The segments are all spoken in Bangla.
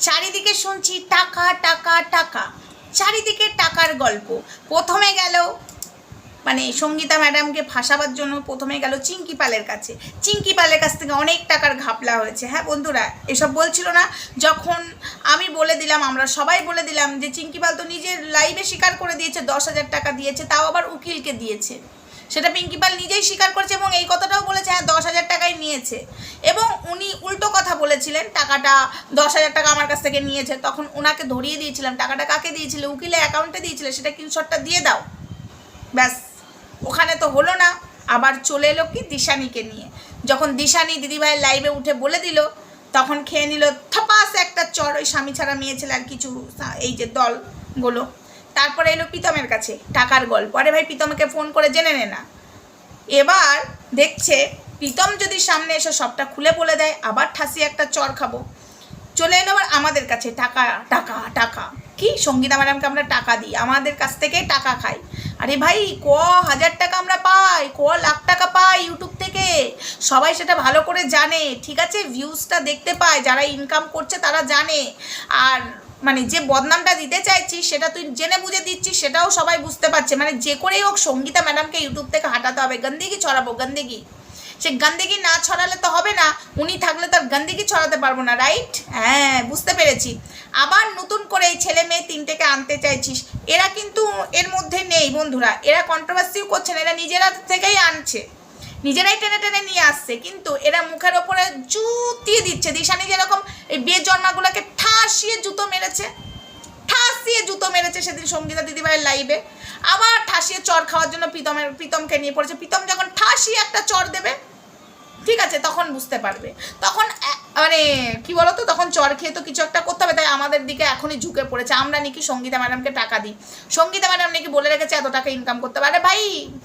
চারিদিকে শুনছি টাকা টাকা টাকা। চারিদিকে টাকার গল্প। প্রথমে গেল মানে সঙ্গীতা ম্যাডামকে ফাঁসাবার জন্য প্রথমে গেল চিঙ্কি পালের কাছে। চিঙ্কি পালের কাছ থেকে অনেক টাকার ঘাপলা হয়েছে। হ্যাঁ বন্ধুরা, এসব বলছিল না। যখন আমি বলে দিলাম, আমরা সবাই বলে দিলাম যে চিঙ্কি পাল তো নিজের লাইভে স্বীকার করে দিয়েছে, দশ হাজার টাকা দিয়েছে, তাও আবার উকিলকে দিয়েছে। সেটা পিঙ্কি পাল নিজেই স্বীকার করেছে এবং এই কথাটাও বলেছে হ্যাঁ দশ হাজার টাকাই নিয়েছে। এবং উনি উল্টো কথা বলেছিলেন টাকাটা দশ হাজার টাকা আমার কাছ থেকে নিয়েছে। তখন ওনাকে ধরিয়ে দিয়েছিলাম। টাকাটা কাকে দিয়েছিলে? উকিলে অ্যাকাউন্টে দিয়েছিলে। সেটা কিনশটটা দিয়ে দাও। ব্যাস। ওখানে তো হলো না। আবার চলে এলো কি? দিশানিকে নিয়ে। যখন দিশানি দিদিভাইয়ের লাইভে উঠে বলে দিল, তখন খেয়ে নিল থপাস একটা চর। ওই স্বামী ছাড়া মেয়ে আর কিছু এই যে দলগুলো তারপরে এলো প্রীতমের কাছে। টাকার গল্প। আরে ভাই, প্রীতমকে ফোন করে জেনে নে না। এবার দেখছে প্রীতম যদি সামনে এসে সবটা খুলে বলে দেয়, আবার ঠাসি একটা চর খাব। চলে এলো আবার আমাদের কাছে, টাকা টাকা টাকা। কি সঙ্গীতা ম্যাডামকে আমরা টাকা দিই, আমাদের কাছ থেকে টাকা খাই। আরে ভাই, ক হাজার টাকা আমরা পাই, ক লাখ টাকা পাই ইউটিউব থেকে? সবাই সেটা ভালো করে জানে, ঠিক আছে? ভিউজটা দেখতে পায়, যারা ইনকাম করছে তারা জানে। আর মানে যে বদনামটা দিতে চাইছিস, সেটা তুই জেনে বুঝে দিচ্ছিস, সেটাও সবাই বুঝতে পারছে। মানে যে করেই হোক, সঙ্গীতা ম্যাডামকে ইউটিউব থেকে হাঁটাতে হবে। গন্দিগি ছড়াবো, গন্দিগি। সে গন্দিগি না ছড়ালে তো হবে না। উনি থাকলে তো আর গন্দিগি ছড়াতে পারব না রাইট হ্যাঁ বুঝতে পেরেছি। আবার নতুন করে এই ছেলে মেয়ে তিনটেকে আনতে চাইছিস, এরা কিন্তু এর মধ্যে নেই বন্ধুরা। এরা কন্ট্রোভার্সিও করছে না, এরা নিজেরা থেকেই আনছে। নিজেরাই টেনে টেনে নিয়ে আসছে, কিন্তু এরা মুখের ওপরে জুতিয়ে দিচ্ছে। দিশানি যেরকম এই বেজন্মাগুলোকে ঠাসিয়ে জুতো মেরেছে, ঠাসিয়ে জুতো মেরেছে সেদিন সঙ্গীতা দিদিভাইয়ের লাইভে আবার ঠাসিয়ে চর খাওয়ার জন্য প্রীতমের প্রীতমকে নিয়ে পড়েছে। প্রীতম যখন ঠাসিয়ে একটা চর দেবে ঠিক আছে, তখন বুঝতে পারবে। তখন মানে কি বলতো, তখন চর খেয়ে তো কিছু একটা করতে হবে, তাই আমাদের দিকে এখনই ঝুঁকে পড়েছে। আমরা নাকি সঙ্গীতা ম্যাডামকে টাকা দিই। সঙ্গীতা ম্যাডাম নাকি বলে রেখেছে, এত টাকা ইনকাম করতে পারে ভাই,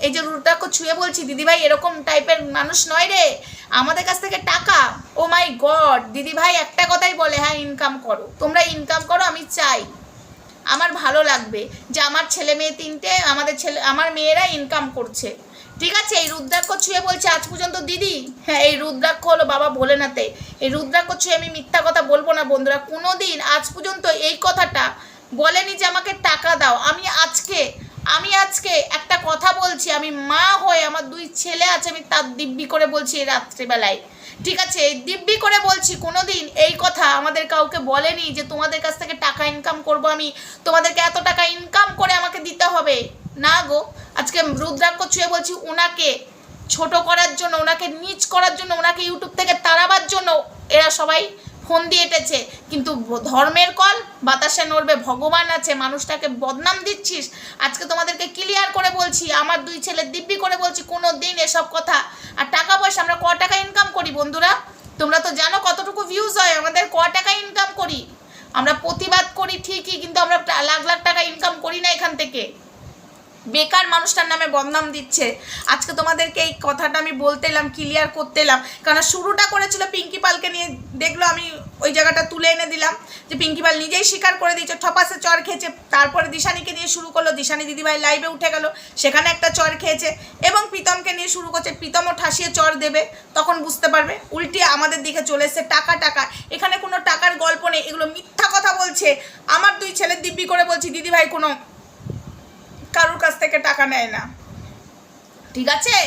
এই যে রুটাক্ষ ছুঁয়ে বলছি, দিদি ভাই, এরকম টাইপের মানুষ নয় রে। আমাদের কাছ থেকে টাকা, ও মাই গড, দিদি ভাই একটা কথাই বলে হ্যাঁ ইনকাম করো। তোমরা ইনকাম করো, আমি চাই। আমার ভালো লাগবে যে আমার ছেলে মেয়ে তিনটে, আমাদের ছেলে, আমার মেয়েরা ইনকাম করছে। ঠিক আছে, এই রুদ্রাক্ষ ছুঁয়ে বলছে, আজ পর্যন্ত দিদি? হ্যাঁ এই রুদ্রাক্ষ হলো বাবা ভোলেনাথে। এই রুদ্রাক্ষ ছুঁয়ে আমি মিথ্যা কথা বলব না, বন্ধুরা। কোনো দিন আজ পর্যন্ত এই কথাটা বলেনি যে আমাকে টাকা দাও। আমি আজকে আমি আজকে একটা কথা বলছি। আমি মা হয়ে আমার দুই ছেলে আছে, আমি তার দিব্যি করে বলছি এই রাত্রিবেলায়। ঠিক আছে, এই দিব্যি করে বলছি, কোনোদিন এই কথা আমাদের কাউকে বলেনি যে তোমাদের কাছ থেকে টাকা ইনকাম করব আমি? তোমাদেরকে এত টাকা ইনকাম করে আমাকে দিতে হবে? না গো। আজকে রুদ্রাক্ষ ছুঁয়ে বলছি ওনাকে ছোট করার জন্য ওনাকে নিচ করার জন্য ওনাকে ইউটিউব থেকে তাড়াবার জন্য এরা সবাই ফোন দিয়ে এটেছে। কিন্তু ধর্মের কল, বাতাসে নড়বে, ভগবান আছে, মানুষটাকে বদনাম দিচ্ছিস। আজকে তোমাদেরকে ক্লিয়ার করে বলছি, আমার দুই ছেলে দিব্যি করে বলছি কোনো দিন এসব কথা আর টাকা পয়সা, আমরা ক টাকা ইনকাম করি বন্ধুরা? তোমরা তো জানো কতটুকু ভিউজ হয়, আমাদের ক টাকা ইনকাম করি। আমরা প্রতিবাদ করি ঠিকই, কিন্তু আমরা লাখ লাখ টাকা ইনকাম করি না এখান থেকে। বেকার মানুষটার নামে বদনাম দিচ্ছে। আজকে তোমাদেরকে এই কথাটা আমি বলতে এলাম ক্লিয়ার করতে এলাম। কারণ শুরুটা করেছিল পিঙ্কি পালকে নিয়ে, দেখল আমি ওই জায়গাটা তুলে এনে দিলাম, যে পিঙ্কি পাল নিজেই স্বীকার করে দিয়েছে, ঠপাসে চর খেয়েছে। তারপরে দিশানিকে নিয়ে শুরু করল, দিশানি দিদিভাই লাইভে উঠে গেল, সেখানে একটা চর খেয়েছে। এবং প্রীতমকে নিয়ে শুরু করছে, প্রীতমও ঠাসিয়ে চর দেবে, তখন বুঝতে পারবে, উল্টে আমাদের দিকে চলে এসছে টাকা টাকা। এখানে কোনো টাকার গল্প নেই, এগুলো মিথ্যা কথা বলছে। আমার দুই ছেলের দিব্যি করে বলছি, দিদিভাই, কোনো কারোর কাছ থেকে টাকা নেয় না। ঠিক আছে?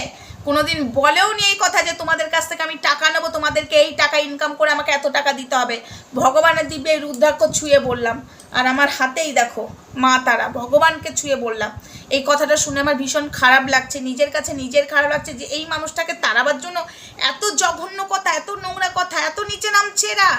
কোনোদিন বলেও নি এই কথা যে তোমাদের কাছ থেকে আমি টাকা নেব, তোমাদেরকে এই টাকা ইনকাম করে আমাকে এত টাকা দিতে হবে। ভগবানের দিব্যে এই রুদ্রাক্ষ ছুঁয়ে বললাম। আর আমার হাতেই দেখো, মা তারা, ভগবানকে ছুঁয়ে বললাম। এই কথাটা শুনে আমার ভীষণ খারাপ লাগছে। নিজের কাছে নিজের খারাপ লাগছে যে এই মানুষটাকে তাড়াবার জন্য এত জঘন্য কথা, এত নোংরা কথা, এত নিচে নামছে এরা।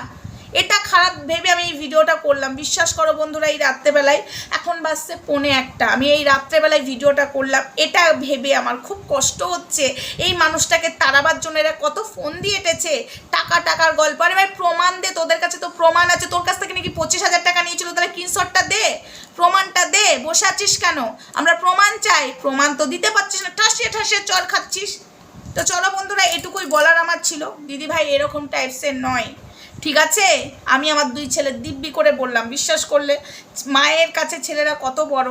এটা খারাপ ভেবে আমি এই ভিডিওটা করলাম। বিশ্বাস করো বন্ধুরা, এই রাত্রেবেলায় এখন বাজছে পৌনে একটা। আমি এই রাত্রেবেলায় ভিডিওটা করলাম। এটা ভেবে আমার খুব কষ্ট হচ্ছে। এই মানুষটাকে তাড়াবার জন্য এরা কত ফোন দিয়ে এটেছে। টাকা, টাকার গল্প। আরে ভাই, প্রমাণ দে, তোদের কাছে তো প্রমাণ আছে। তোর কাছ থেকে নাকি পঁচিশ হাজার টাকা নিয়েছিল, তাহলে কিনশটটা দে। প্রমাণটা দে, বসে আছিস কেন? আমরা প্রমাণ চাই। প্রমাণ তো দিতে পারছিস না। ঠাসিয়ে ঠাসিয়ে চর খাচ্ছিস। তো চলো বন্ধুরা, এটুকুই বলার আমার ছিল। দিদি ভাই এরকম টাইপসের নয়। ঠিক আছে? আমি আমার দুই ছেলে দিব্যি করে বললাম, বিশ্বাস করলে মায়ের কাছে ছেলেরা কত বড়,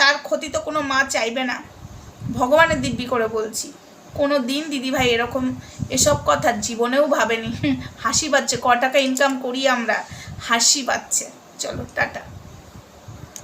তার ক্ষতি তো কোনো মা চাইবে না। ভগবানের দিব্যি করে বলছি, কোনো দিন দিদিভাই এরকম এসব কথা জীবনেও ভাবেনি। হাসি পাচ্ছে, ক টাকা ইনকাম করি আমরা, হাসি পাচ্ছে। চলো, টাটা।